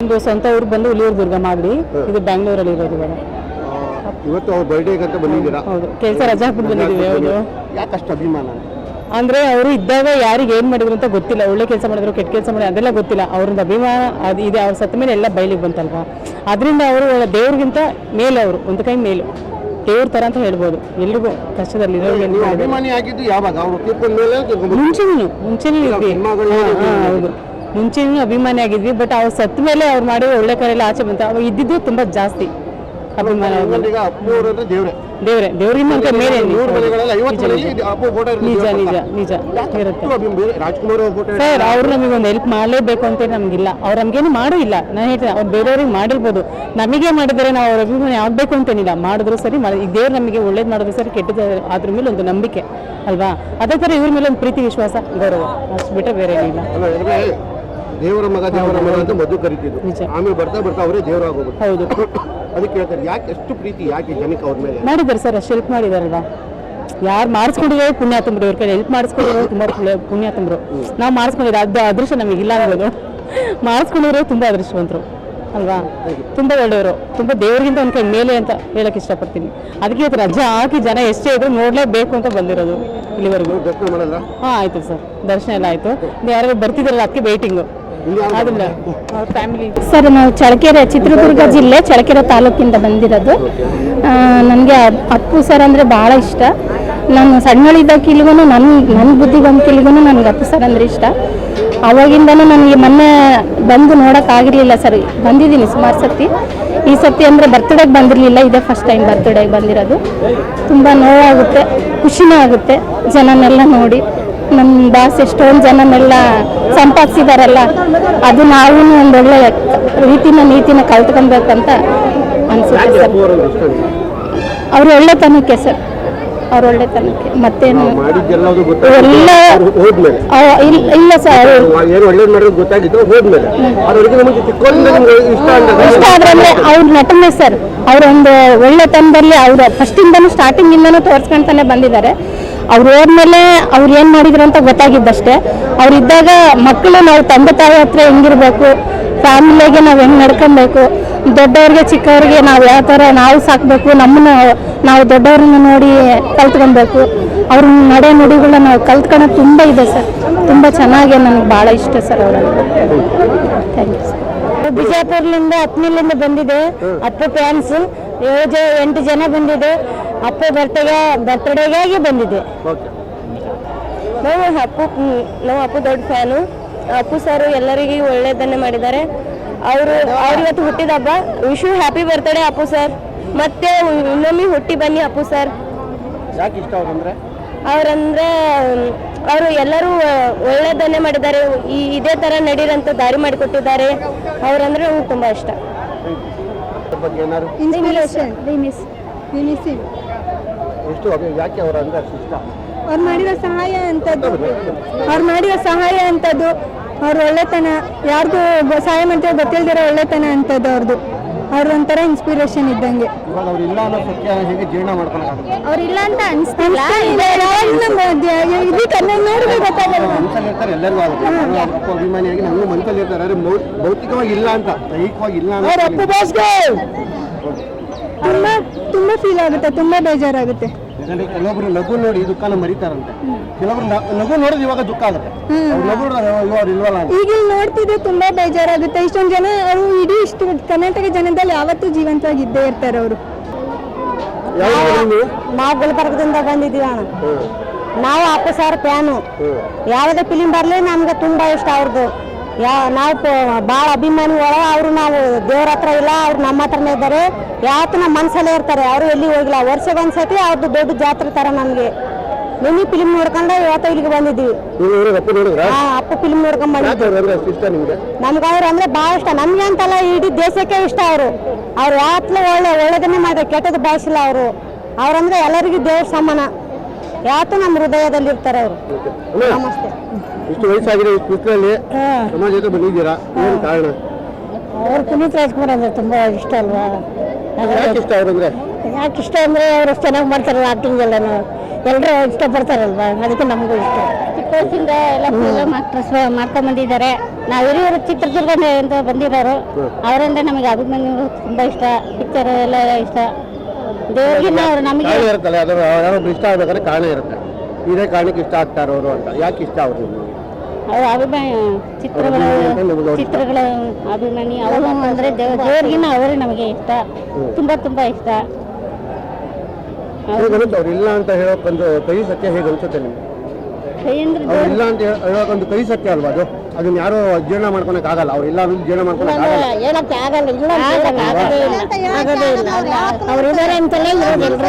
ಒಂದು ಸ್ವಂತ ಊರು ಬಂದು ಹುಲಿಯೂರು ದುರ್ಗ ಮಾಡಿ ಇದು ಬ್ಯಾಂಗ್ಳೂರಲ್ಲಿ ಇರೋದು ಇವಾಗ. ಇವತ್ತು ಅವ್ರ ಬರ್ಡೇಗೆ ಅಂತ ಬಂದಿದ್ದೀರಾ? ಹೌದು. ಕೆಲಸ ರಜಾ ಹಾಕ್ಬಿಟ್ಟು ಬಂದಿದ್ದೀವಿ ಹೌದು ಯಾಕಷ್ಟು ಅಭಿಮಾನ? ಅಂದ್ರೆ ಅವರು ಇದ್ದಾಗ ಯಾರಿಗೆ ಏನ್ ಮಾಡಿದ್ರು ಅಂತ ಗೊತ್ತಿಲ್ಲ. ಒಳ್ಳೆ ಕೆಲಸ ಮಾಡಿದ್ರು ಕೆಟ್ಟ ಕೆಲಸ ಮಾಡಿದ್ರು ಅದೆಲ್ಲ ಗೊತ್ತಿಲ್ಲ. ಅವ್ರದ್ದು ಅಭಿಮಾನ ಅದು ಇದೆ. ಅವ್ರ ಸತ್ತ ಮೇಲೆ ಎಲ್ಲ ಬಯಲಿಗೆ ಬಂತಲ್ವಾ? ಅದರಿಂದ ಅವರು ದೇವ್ರಿಗಿಂತ ಮೇಲೆ ಅವರು. ಒಂದು ಕೈ ಮೇಲು. ದೇವ್ರ ತರ ಅಂತ ಹೇಳ್ಬೋದು. ಎಲ್ರಿಗೂ ಕಷ್ಟದಲ್ಲಿ ನೀವು ಅಭಿಮಾನಿ ಆಗಿದ್ದು ಯಾವಾಗ? ಅವ್ರು ತೀರ್ಕೊಂಡ ಮೇಲೆ ಮುಂಚೆನೂ ಮುಂಚೆನೂ ಇದ್ವಿ. ಹಾ, ಹಾ, ಹೌದು. ಮುಂಚೆನೂ ಅಭಿಮಾನಿ ಆಗಿದ್ವಿ ಬಟ್ ಅವ್ರು ಸತ್ತ ಮೇಲೆ ಅವ್ರು ಮಾಡಿರೋ ಒಳ್ಳೆ ಕರೆಲ್ಲ ಆಚೆ ಬಂತ. ಅವಾಗ ಇದ್ದಿದ್ದು ತುಂಬಾ ಜಾಸ್ತಿ ಅಭಿಮಾನ ದೇವ್ರೆ. ಅಂತ ಮೇಲೆ ನಿಜ ನಿಜ. ನಿಜ ಇರುತ್ತೆ. ಸರ್ ಅವ್ರು ನಮಗೆ ಒಂದು ಹೆಲ್ಪ್ ಮಾಡಲೇಬೇಕು ಅಂತ ನಮ್ಗಿಲ್ಲ ಅವ್ರು ನಮ್ಗೇನು ಮಾಡೋ ಇಲ್ಲ. ನಾನು ಹೇಳ್ತೀನಿ ಅವ್ರು ಬೇರೆಯವ್ರಿಗೆ ಮಾಡಿರ್ಬೋದು. ನಮಗೆ ಮಾಡಿದರೆ ನಾವು ಅವ್ರ ಅಭಿಮಾನಿ ಆಗಬೇಕು ಅಂತೇನಿಲ್ಲ. ಮಾಡಿದ್ರು ಸರಿ ಮಾಡಿ ಈಗ ದೇವ್ರು ನಮಗೆ ಒಳ್ಳೇದು ಮಾಡಿದ್ರು ಸರಿ ಕೆಟ್ಟದ್ದು ಅದ್ರ ಮೇಲೆ ಒಂದು ನಂಬಿಕೆ ಅಲ್ವಾ? ಅದೇ ಥರ ಇವ್ರ ಮೇಲೆ ಒಂದು ಪ್ರೀತಿ ವಿಶ್ವಾಸ ಗೌರವ. ಅಷ್ಟು ಬಿಟ್ಟರೆ ಬೇರೆ ಏನಿಲ್ಲ ದೇವರ ಮಗ ದೇವರ ಮಗ ಅಂತ ಮದ್ದು ಕರಿತಿದ್ರು. ಆಮೇಲೆ ಬರ್ತಾ ಬರ್ತಾ ಅವರೇ ದೇವರಾಗೋದು ಹೌದು. ಅದಕ್ಕೆ ಹೇಳ್ತಾರೆ ಯಾಕೆ ಎಷ್ಟು ಪ್ರೀತಿ ಯಾಕೆ ಜನಕ್ಕೆ ಅವ್ರ ಮೇಲೆ? ಮಾಡಿದ್ದಾರೆ ಸರ್ ಅಷ್ಟು ಹೆಲ್ಪ್ ಮಾಡಿದಾರಲ್ವಾ ಯಾರು ಮಾಡಿಸ್ಕೊಂಡಿರೋ ಪುಣ್ಯ ತುಂಬ್ರು ಇವ್ರ ಕಡೆ ಹೆಲ್ಪ್ ಮಾಡಿಸ್ಕೊಂಡಿರೋ ತುಂಬ ಪುಣ್ಯ ತುಂಬ್ರು. ನಾವು ಮಾಡಿಸ್ಕೊಂಡಿರೋ ಅದು ನಮಗೆ ಇಲ್ಲ ಅನ್ನೋದು. ಮಾಡಿಸ್ಕೊಂಡಿರೋ ತುಂಬ ಅದೃಷ್ಟವಂತರು ಅಲ್ವಾ? ತುಂಬ ಒಳ್ಳೆಯವರು ತುಂಬ ದೇವರಿಗಿಂತ ಒಂದು ಕೈ ಮೇಲೆ ಅಂತ ಹೇಳಕ್ಕೆ ಇಷ್ಟಪಡ್ತೀನಿ. ಅದಕ್ಕೆ ಇವತ್ತು ರಜೆ ಹಾಕಿ ಜನ ಎಷ್ಟೇ ಇದ್ರು ನೋಡಲೇಬೇಕು ಅಂತ ಬಂದಿರೋದು ಇಲ್ಲಿವರೆಗೂ. ಹಾಂ ಆಯಿತು ಸರ್. ದರ್ಶನ ಎಲ್ಲ ಆಯಿತು. ಯಾರು ಬರ್ತಿದ್ದಾರಲ್ಲ ಅದಕ್ಕೆ ವೇಟಿಂಗು ಸರ್ ನಾವು ಚಳಕೆರೆ ಚಿತ್ರದುರ್ಗ ಜಿಲ್ಲೆ ಚಳಕೆರೆ ತಾಲೂಕಿಂದ ಬಂದಿರೋದು. ನನಗೆ ಅಪ್ಪು ಸರ್ ಅಂದರೆ ಭಾಳ ಇಷ್ಟ. ನಾನು ಸಣ್ಣಳಿದ್ದಕ್ಕಿಲ್ಗೂ ನನ್ನ ನನ್ನ ಬುದ್ಧಿವಂತಿಲ್ಗೂ ನನಗೆ ಅಪ್ಪು ಸರ್ ಅಂದರೆ ಇಷ್ಟ. ಅವಾಗಿಂದನೂ ನನಗೆ ಮೊನ್ನೆ ಬಂದು ನೋಡೋಕ್ಕಾಗಿರಲಿಲ್ಲ ಸರ್. ಬಂದಿದ್ದೀನಿ ಸುಮಾರು ಸತಿ ಈ ಸತಿ ಅಂದರೆ ಬರ್ತ್ಡೇಗೆ ಬಂದಿರಲಿಲ್ಲ. ಇದೇ ಫಸ್ಟ್ ಟೈಮ್ ಬರ್ತ್ಡೇಗೆ ಬಂದಿರೋದು. ತುಂಬ ನೋವಾಗುತ್ತೆ ಖುಷಿನೂ ಆಗುತ್ತೆ ಜನನೆಲ್ಲ ನೋಡಿ. ನಮ್ಮ ಬಾಸ್ ಎಷ್ಟೊಂದು ಜನನೆಲ್ಲ ಸಂಪಾದಿಸಿದಾರಲ್ಲ ಅದು ನಾವು ಒಂದೊಳ್ಳೆ ರೀತಿನ ನೀತಿನ ಕಲ್ತ್ಕೊಬೇಕಂತ ಅನ್ಸುತ್ತೆ ಸರ್. ಅವರ? ಅವ್ರ ಒಳ್ಳೆತನಕ್ಕೆ ಸರ್. ಅವ್ರ ಒಳ್ಳೆತನಕ್ಕೆ. ಮತ್ತೇನು? ಎಲ್ಲ ಅವ್ರು ಇಲ್ಲ ಸರ್ ಅವ್ರು ಇಷ್ಟ ಆದ್ರೆ ಅವ್ರ ನಟನೆ ಸರ್. ಅವರೊಂದು ಒಳ್ಳೆತನದಲ್ಲಿ ಅವ್ರ ಫಸ್ಟಿಂದನೂ ಸ್ಟಾರ್ಟಿಂಗ್ ಇಂದನೂ ತೋರ್ಸ್ಕೊಂತಾನೆ ಬಂದಿದ್ದಾರೆ. ಅವ್ರು ಹೋದ್ಮೇಲೆ ಅವ್ರು ಏನು ಮಾಡಿದ್ರು ಅಂತ ಗೊತ್ತಾಗಿದ್ದಷ್ಟೇ. ಅವ್ರು ಇದ್ದಾಗ ಮಕ್ಕಳು ನಾವು ತಂದೆ ತಾಯಿ ಹತ್ರ ಹೆಂಗಿರ್ಬೇಕು ಫ್ಯಾಮಿಲಿಯಾಗೆ ನಾವು ಹೆಂಗ್ ನಡ್ಕೊಬೇಕು, ದೊಡ್ಡವ್ರಿಗೆ ಚಿಕ್ಕವ್ರಿಗೆ ನಾವು ಯಾವ ಥರ ನಾವು ಸಾಕಬೇಕು, ನಮ್ಮನ್ನ ನಾವು ದೊಡ್ಡವ್ರನ್ನ ನೋಡಿ ಕಲ್ತ್ಕೊಬೇಕು ಅವ್ರ ನಡೆ ನುಡಿಗಳನ್ನ ನಾವು ಕಲ್ತ್ಕೊಳ್ಳೋದು ತುಂಬ ಇದೆ ಸರ್. ತುಂಬ ಚೆನ್ನಾಗಿ ನನಗೆ ಭಾಳ ಇಷ್ಟ ಸರ್ ಅವರಲ್ಲಿ ಥ್ಯಾಂಕ್ ಯು ಸರ್. ಬಿಜಾಪುರ್ಲಿಂದ ಹತ್ನಿಲಿಂದ ಬಂದಿದೆ, ಹತ್ತು ಫ್ಯಾನ್ಸ್ ಏಳು ಎಂಟು ಜನ ಬಂದಿದೆ. ಅಪ್ಪ ಬರ್ತಡೇ ಬರ್ತಡೇಗಾಗಿ ಬಂದಿದೆ. ಓಕೆ ನಾವು ಅಪ್ಪು ನಾವು ಅಪ್ಪು ದೊಡ್ಡ ಫ್ಯಾನು ಅಪ್ಪು ಸರ್ ಎಲ್ಲರಿಗೂ ಒಳ್ಳೇದನ್ನೇ ಮಾಡಿದ್ದಾರೆ. ಅವರು ಅವ್ರಿವತ್ತು ಹುಟ್ಟಿದ ಹಬ್ಬ. You happy birthday Appu sir ಮತ್ತೆ ಇನ್ನೊಮ್ಮೆ ಹುಟ್ಟಿ ಬನ್ನಿ ಅಪ್ಪು ಸರ್ ಯಾಕೆ ಇಷ್ಟ ಅವ್ರಂದ್ರೆ? ಅವರಂದ್ರೆ ಅವರು ಎಲ್ಲರೂ ಒಳ್ಳೇದನ್ನೇ ಮಾಡಿದ್ದಾರೆ. ಈ ಇದೇ ತರ ನಡೀರಂತ ದಾರಿ ಮಾಡಿಕೊಟ್ಟಿದ್ದಾರೆ. ಅವರಂದ್ರೆ ನಮ್ಗೆ ತುಂಬಾ ಇಷ್ಟ. ಅದ್ರ ಬಗ್ಗೆ ಏನಾದ್ರು ಇನ್ಸ್ಪಿರೇಷನ್ ಯುನಿಸಿವ್ ಎಷ್ಟು ಯಾಕೆ ಅವರ ಅಂದ್ರೆ ಅಷ್ಟು ಇಷ್ಟ ಅವ್ರು ಮಾಡಿರೋ ಸಹಾಯ ಅಂತದ್ದು. ಅವ್ರು ಮಾಡಿರೋ ಸಹಾಯ ಅಂತದ್ದು. ಅವ್ರ ಒಳ್ಳೆತನ ಯಾರಿಗೂ ಸಹಾಯ ಮಾಡ್ತೀವಿ ಗೊತ್ತಿಲ್ದಿರೋ ಒಳ್ಳೆತನ ಅಂತದ್ದು ಅವ್ರದ್ದು ಅವ್ರ ಒಂಥರ ಇನ್ಸ್ಪಿರೇಷನ್ ಇದ್ದಂಗೆ. ಇವಾಗ ಅವ್ರು ಇಲ್ಲ ಅನ್ನೋ ಸತ್ಯ ಹೇಗೆ ಜೀರ್ಣ ಮಾಡ್ಕೊಳಕ್ಕಾಗುತ್ತೆ? ಅವ್ರಿಲ್ಲ ಅಂತ ಅನಿಸ್ತಿಲ್ಲ. ನೋಡಿದ್ರೆ ಗೊತ್ತಾಗಲ್ಲ. ಮನಸ್ಸಲ್ಲಿ ಇರ್ತಾರೆ ಎಲ್ಲರಿಗೂ ಆಗುತ್ತೆ. ನಾನು ಅಪ್ಪ ಅಭಿಮಾನಿಯಾಗಿ ನನಗೂ ಮನಸ್ಸಲ್ಲಿ ಇರ್ತಾರೆ. ಆದ್ರೆ ಮೌ- ಭೌತಿಕವಾಗಿ ಇಲ್ಲ ಅಂತ ದೈಹಿಕವಾಗಿ ಇಲ್ಲ ಅಂತ ತುಂಬಾ ತುಂಬಾ ಫೀಲ್ ಆಗುತ್ತೆ ತುಂಬಾ ಬೇಜಾರಾಗುತ್ತೆ. ಯಾಕಂದ್ರೆ ಕೆಲವೊಬ್ರು ನಗು ನೋಡಿ ದುಃಖನ ಮರಿತಾರಂತೆ. ಕೆಲವೊಬ್ರು ನ- ನಗು ನೋಡಿದ್ರೆ ಇವಾಗ ದುಃಖ ಆಗುತ್ತೆ. ಅವ್ರು ನಗು ನೋಡಿದ್ರೆ ಅಯ್ಯೋ, ಅವ್ರು ಇಲ್ವಲ್ಲ ಅಂತ. ಈಗ ಇಲ್ಲಿ ನೋಡ್ತಿದ್ರೆ ತುಂಬಾ ಬೇಜಾರಾಗುತ್ತೆ. ಇಷ್ಟೊಂದು ಜನ ಅವರು ಇಡೀ ಇಷ್ಟು ಕರ್ನಾಟಕ ಜನದಲ್ಲಿ ಯಾವತ್ತೂ ಜೀವಂತವಾಗಿ ಇದ್ದೇ ಇರ್ತಾರೆ ಅವರು. ಯಾವ ಊರು ನೀವು? ನಾವು ಗುಲ್ಬರ್ಗದಿಂದ ಬಂದಿದ್ದೀವಿ ಅಣ್ಣ. ನಾವು ಅಪ್ಪ ಸರ್ ಫ್ಯಾನು ಯಾವುದೇ ಫಿಲಿಂ ಬರಲಿ ನಮ್ಗೆ ತುಂಬಾ ಇಷ್ಟ ಅವ್ರದ್ದು ಯಾ ನಾವು ಭಾಳ ಅಭಿಮಾನಿ ಒಳ ಅವರು ನಾವು ದೇವ್ರ ಹತ್ರ ಇಲ್ಲ ಅವ್ರು ನಮ್ಮ ಹತ್ರನೇ ಇದ್ದಾರೆ. ಯಾವತ್ತು ನಮ್ಮ ಮನಸ್ಸಲ್ಲೇ ಇರ್ತಾರೆ ಅವರು ಎಲ್ಲಿ ಹೋಗಿಲ್ಲ. ವರ್ಷಗೊಂದ್ಸತಿ ಅವ್ರದ್ದು ದೊಡ್ಡ ಜಾತ್ರೆ ತರ ನಮಗೆ. ನಿನ್ನೆ ಫಿಲ್ಮ್ ನೋಡ್ಕೊಂಡು ಇವತ್ತು ಇಲ್ಲಿಗೆ ಬಂದಿದ್ದೀವಿ. ಹಾ ಅಪ್ಪ ಫಿಲ್ಮ್ ನೋಡ್ಕೊಂಡು ಬಂದಿದ್ದೀವಿ. ನಮ್ಗೆ? ಅವ್ರು ಅಂದ್ರೆ ಭಾಳ ಇಷ್ಟ. ನಮ್ಗೆ ಅಂತಲ್ಲ ಇಡೀ ದೇಶಕ್ಕೆ ಇಷ್ಟ ಅವರು. ಅವ್ರು ಯಾವತ್ತೂ ಒಳ್ಳೆ ಒಳ್ಳೇದನ್ನೇ ಮಾಡಿದ್ರೆ ಕೆಟ್ಟದ್ದು ಬಯಸಿಲ್ಲ ಅವರು. ಅವ್ರಂದ್ರೆ ಎಲ್ಲರಿಗೂ ದೇವ್ರ ಸಮಾನ. ಯಾವತ್ತೂ ನಮ್ಮ ಹೃದಯದಲ್ಲಿ ಇರ್ತಾರೆ ಅವರು ನಮಸ್ತೆ. ಇಷ್ಟು ವಯಸ್ಸಾಗಿದೆ ಸಮಾಜ ಜೊತೆ ಬಂದಿದ್ದೀರಾ? ಏನು ಕಾರಣ? ಅವ್ರು ಪುನೀತ್ ರಾಜ್ಕುಮಾರ್ ಅಂದ್ರೆ ತುಂಬಾ ಇಷ್ಟ ಅಲ್ವಾ? ಯಾಕೆ ಇಷ್ಟ ಅವ್ರಂದ್ರೆ ಯಾಕೆ ಇಷ್ಟ ಅಂದ್ರೆ ಅವ್ರು ಚೆನ್ನಾಗಿ ಮಾಡ್ತಾರೆ ಆಕ್ಟಿಂಗ್ ಎಲ್ಲಾನು ಎಲ್ಲರೂ ಇಷ್ಟಪಡ್ತಾರಲ್ವಾ ಅದಕ್ಕೆ ನಮಗೂ ಇಷ್ಟ. ಚಿಕ್ಕ ವಯಸ್ಸಿಂದ ಎಲ್ಲ ಫಿಲಮ್ ಆಕ್ಟ್ರೆಸ್ ಮಾಡ್ಕೊಂಡ್ ಬಂದಿದ್ದಾರೆ. ನಾವು ಹಿರಿಯರು ಚಿತ್ರದುರ್ಗದಿಂದ ಬಂದಿರೋರು. ಅವರಿಂದ ನಮಗೆ ಅಭಿಮಾನಿಗಳು ತುಂಬಾ ಇಷ್ಟ ಪಿಕ್ಚರ್ ಎಲ್ಲ ಇಷ್ಟ. ದೇವ್ರಿಗಿನ್ನ ಅವ್ರು ನಮಗೆ ಕಾರಣ ಇರುತ್ತಲ್ಲ ಅದು ಯಾರೊಬ್ರು ಇಷ್ಟ ಆಗ್ಬೇಕಾದ್ರೆ ಕಾರಣ ಇರುತ್ತೆ. ಇದೇ ಕಾರಣಕ್ಕೆ ಇಷ್ಟ ಆಗ್ತಾರೆ ಅವರು ಅಂತ. ಯಾಕೆ ಇಷ್ಟ ಅವರು ಅವ್ರ ಅಭಿಮಾನಿ ಚಿತ್ರಗಳ ಚಿತ್ರಗಳ ಅಭಿಮಾನಿ ಅವರು ಅಂದ್ರೆ ದೇವ್ ದೇವ್ರಿಗಿನ್ನ ಅವರೇ ನಮಗೆ ಇಷ್ಟ. ತುಂಬಾ ತುಂಬಾ ಇಷ್ಟ. ಅವ್ರಿಲ್ಲ ಅಂತ ಹೇಳೋಕ್ಕೊಂದು ಕೈ ಸತ್ಯ ಹೇಗೆ ಅನ್ಸುತ್ತೆ ನಿಮ್ಗೆ? ಅವ್ರು ಇಲ್ಲ ಅಂತ ಹೇಳೋಕೆ ಹೇಳೋಕ್ಕೊಂದು ಕೈ ಸತ್ಯ ಅಲ್ವಾ ಅದು? ಅದನ್ನ ಯಾರು ಜೀರ್ಣ ಮಾಡ್ಕೊಳಕ್ ಆಗಲ್ಲ. ಅವ್ರು ಇಲ್ಲ ಅಂದ್ರೆ ಜೀರ್ಣ ಮಾಡ್ಕೊಳಕ್ ಆಗಲ್ಲ. ಹೇಳಕ್ಕೆ ಆಗಲ್ಲ. ಇಲ್ಲ ಆಗೋದೇ ಇಲ್ಲ. ಇಲ್ಲ ಅವ್ರು ಇದಾರೆ ಅಂತಲೇ ಎಲ್ರೂ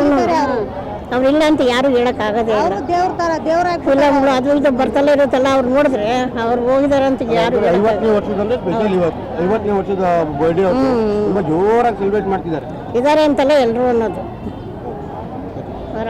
ಅವ್ರಿಲ್ಲ ಅಂತ ಯಾರು ಹೇಳಕ್ ಆಗದೇ ಇಲ್ಲ. ದೇವ್ರ ತರ ದೇವ್ರ ಫಿಲಮ್ಗಳು ಅದು ಇದು ಬರ್ತಲೇ ಇರುತ್ತಲ್ಲ ಅವ್ರು ನೋಡಿದ್ರೆ ಅವ್ರು ಹೋಗಿದಾರೆ ಅಂತ ಯಾರು ಐವತ್ತನೇ ವರ್ಷದಂದ್ರೆ ಸ್ಪೆಷಲ್ ಇವತ್ತು. ಐವತ್ತನೇ ವರ್ಷದ ಬರ್ಡೇ ತುಂಬಾ ಜೋರಾಗಿ ಸೆಲೆಬ್ರೇಟ್ ಮಾಡ್ತಿದ್ದಾರೆ. ಇದಾರೆ ಅಂತಲೇ ಎಲ್ಲರೂ ಅನ್ನೋದು. ಅವ್ರ